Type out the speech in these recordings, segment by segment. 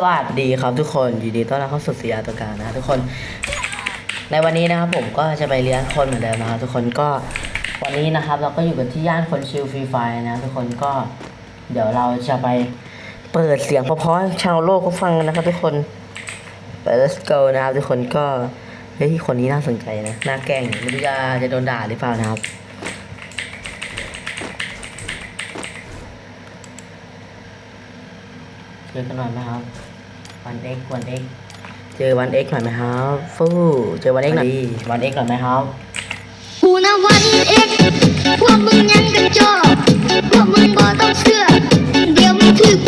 สวัสดีครับทุกคนยินดีต้อนรับเข้าสู่สียาตัการนะทุกคน ในวันนี้นะครับผมก็จะไปเลี้ยงคนเหมือนเดิมนะครับทุกคนก็วันนี้นะครับเราก็อยู่กันที่ย่านคนชิลฟรีไฟนะทุกคนก็เดี๋ยวเราจะไปเปิดเสียงเพราะๆชาวโลกก็ฟังนะครับทุกคนไป let's go นะครับทุกคนก็เฮ้ยคนนี้น่าสนใจนะน่าแกล้งไม่รู้จะจะโดนด่าหรือเปล่านะครับ อกันหน่อยไหมครับ วันเอ็กวันเอ็กเจอวันเอ็กหน่อยไหมครับฟู่เจอวันเอ็กหน่อยวันเอ็กหน่อยไหมครับกูนะวันเอ็กพวกมึงยังกันจอกพวกมึงบ่ต้องเชื่อเดี๋ยวมึงถือ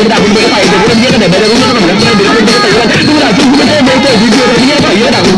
ഇവിടെ അഭിപ്രായം പൈസ ഇവിടെ തയ്യാറാണ്